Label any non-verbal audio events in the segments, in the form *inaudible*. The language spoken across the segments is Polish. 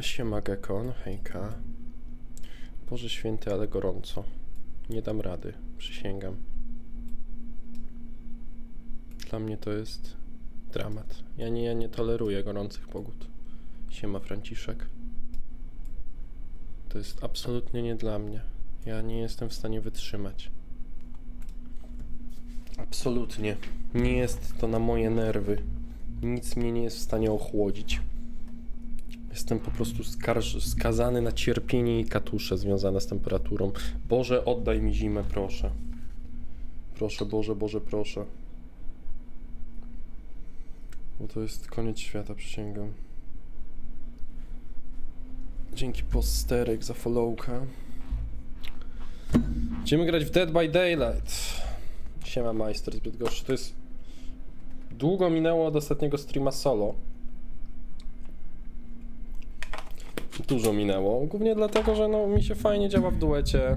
Siema Gekon, hejka. Boże święty, ale gorąco. Nie dam rady, przysięgam. Dla mnie to jest dramat. Ja nie, ja nie toleruję gorących pogód. Siema Franciszek. To jest absolutnie nie dla mnie. Ja nie jestem w stanie wytrzymać. Absolutnie. Nie jest to na moje nerwy. Nic mnie nie jest w stanie ochłodzić. Jestem po prostu skarż- skazany na cierpienie i katusze związane z temperaturą. Boże, oddaj mi zimę, proszę. Proszę, Boże, Boże, proszę. Bo to jest koniec świata, przysięgam. Dzięki posterek za followka. Będziemy grać w Dead by Daylight. Siema Majster z Bydgoszczy. To jest... Długo minęło od ostatniego streama solo. Dużo minęło. Głównie dlatego, że no, mi się fajnie działa w duecie.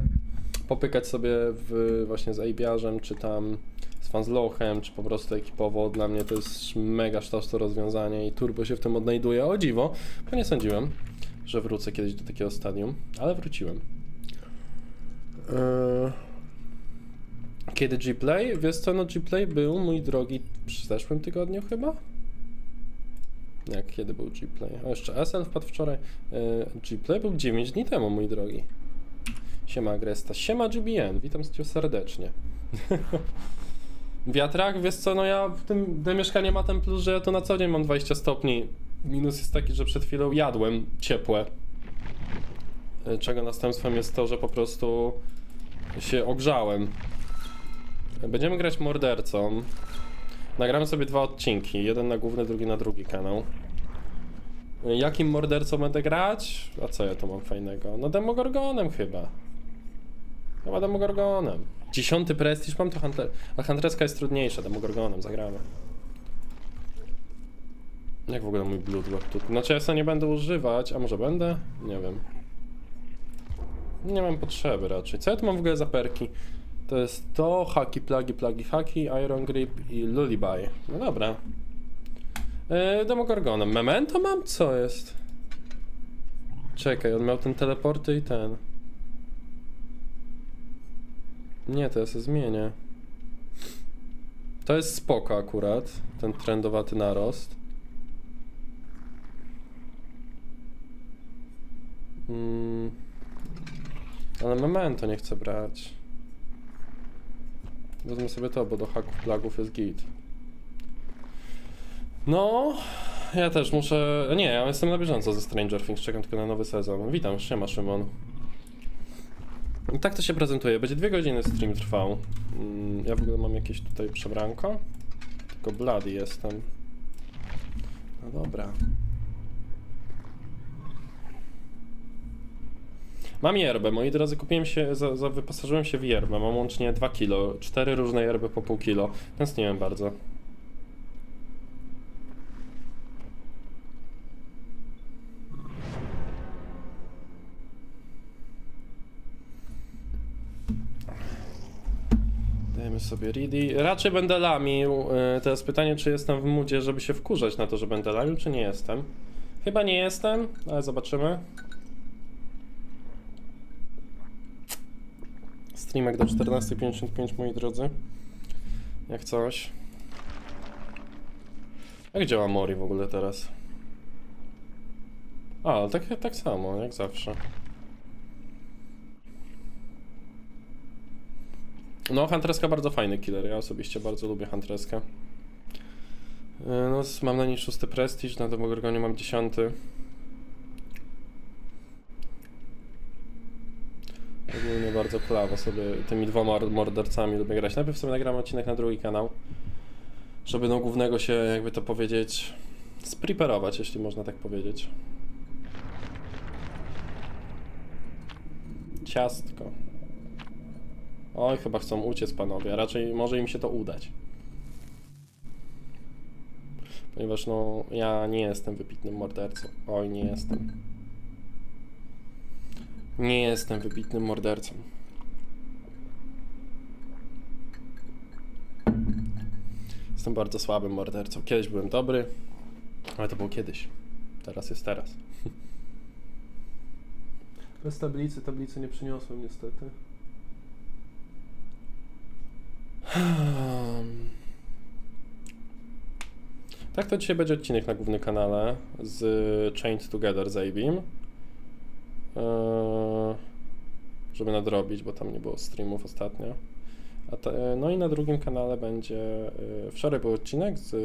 Popykać sobie w, właśnie z Ejbiarzem, czy tam z Fanslochem, czy po prostu ekipowo. Dla mnie to jest mega sztos to rozwiązanie i turbo się w tym odnajduje. O dziwo, bo nie sądziłem, że wrócę kiedyś do takiego stadium, ale wróciłem. Eee... Kiedy G-Play? Wiesz co, no G-Play był, mój drogi, w zeszłym tygodniu chyba? Jak kiedy był G-Play? A jeszcze SL wpadł wczoraj. Yy, G-Play był 9 dni temu, mój drogi. Siema Agresta. Siema GBN, witam cię serdecznie. *laughs* Wiatrak, wiesz co, no ja w tym, to mieszkanie ma ten plus, że ja tu na co dzień mam 20 stopni. Minus jest taki, że przed chwilą jadłem ciepłe. Yy, Czego następstwem jest to, że po prostu się ogrzałem. Będziemy grać mordercą. Nagramy sobie dwa odcinki. Jeden na główny, drugi na drugi kanał. Jakim mordercą będę grać? A co ja tu mam fajnego? No Demogorgonem chyba. Chyba Demogorgonem. Dziesiąty prestiż mam, to Hunter... A Huntreska jest trudniejsza, Demogorgonem zagramy. Jak w ogóle mój Bloodlock tu? Znaczy ja sobie nie będę używać, a może będę? Nie wiem. Nie mam potrzeby raczej. Co ja tu mam w ogóle za perki? To jest to, haki, plagi, plagi, haki, iron grip i lullaby. No dobra. Yy, Demogorgonem. Memento mam? Co jest? Czekaj, on miał ten teleporty i ten. Nie, to ja sobie zmienię. To jest spoko akurat, ten trendowaty narost. Mm. Ale memento nie chcę brać. Wezmę sobie to, bo do haków plagów jest git. No, ja też muszę. Nie, ja jestem na bieżąco ze Stranger Things, czekam tylko na nowy sezon. Witam, siema Szymon. I tak to się prezentuje. Będzie dwie godziny stream trwał. Mm, Ja w ogóle mam jakieś tutaj przebranko. Tylko blady jestem. No dobra. Mam yerbę, moi drodzy, kupiłem się, za, za, wyposażyłem się w yerbę. Mam łącznie 2 kilo, cztery różne yerby po pół kilo. Tęskniłem bardzo. Dajemy sobie ready. Raczej będę lamił. Yy, Teraz pytanie, czy jestem w moodzie, żeby się wkurzać na to, że będę lamił, czy nie jestem. Chyba nie jestem, ale zobaczymy. Streamek do 14.55, moi drodzy. Jak coś. Jak działa Mori w ogóle teraz? A, tak, tak samo, jak zawsze. No, Huntreska bardzo fajny killer. Ja osobiście bardzo lubię Huntreskę. Yy, No, mam na niej szósty prestiż, na Demogorgonie mam dziesiąty. Bardzo klawo sobie tymi dwoma mor- mordercami lubię grać. Najpierw sobie nagram odcinek na drugi kanał, żeby no głównego się, jakby to powiedzieć, spreparować, jeśli można tak powiedzieć. Ciastko. Oj, chyba chcą uciec panowie, raczej może im się to udać. Ponieważ no, ja nie jestem wybitnym mordercą. Oj, nie jestem. Nie jestem wybitnym mordercą. Jestem bardzo słabym mordercą. Kiedyś byłem dobry, ale to było kiedyś. Teraz jest teraz. Bez tablicy, tablicy nie przyniosłem niestety. Tak to dzisiaj będzie odcinek na głównym kanale z Chained Together z Abim. Eee, żeby nadrobić, bo tam nie było streamów ostatnio. Te, no i na drugim kanale będzie. e, Wczoraj był odcinek z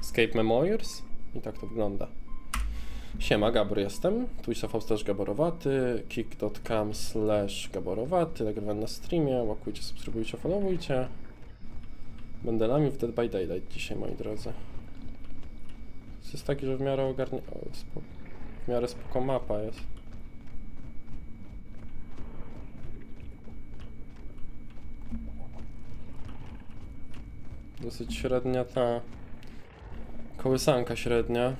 Escape Memoirs i tak to wygląda. Siema, Gabor jestem. Twitch.tv slash gaborowaty, kick.com slash gaborowaty, nagrywam na streamie, łapkujcie, subskrybujcie, followujcie. Będę lami w Dead by Daylight dzisiaj, moi drodzy. Jest taki, że w miarę ogarnie... W miarę spoko mapa jest. Dosyć średnia ta... Kołysanka średnia.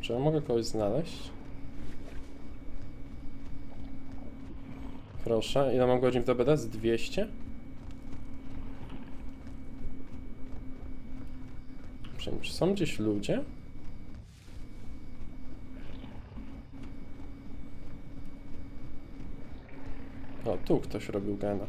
Czy ja mogę kogoś znaleźć? Proszę, ile mam godzin w DBD? Z 200? Czy są gdzieś ludzie? O, tu ktoś robił gena.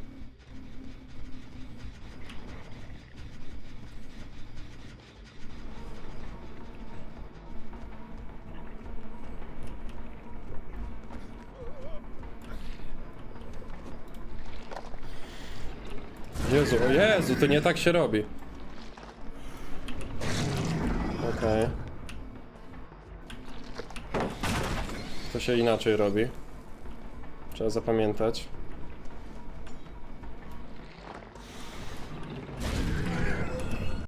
Jezu, o Jezu, to nie tak się robi. Okej. To się inaczej robi. Trzeba zapamiętać.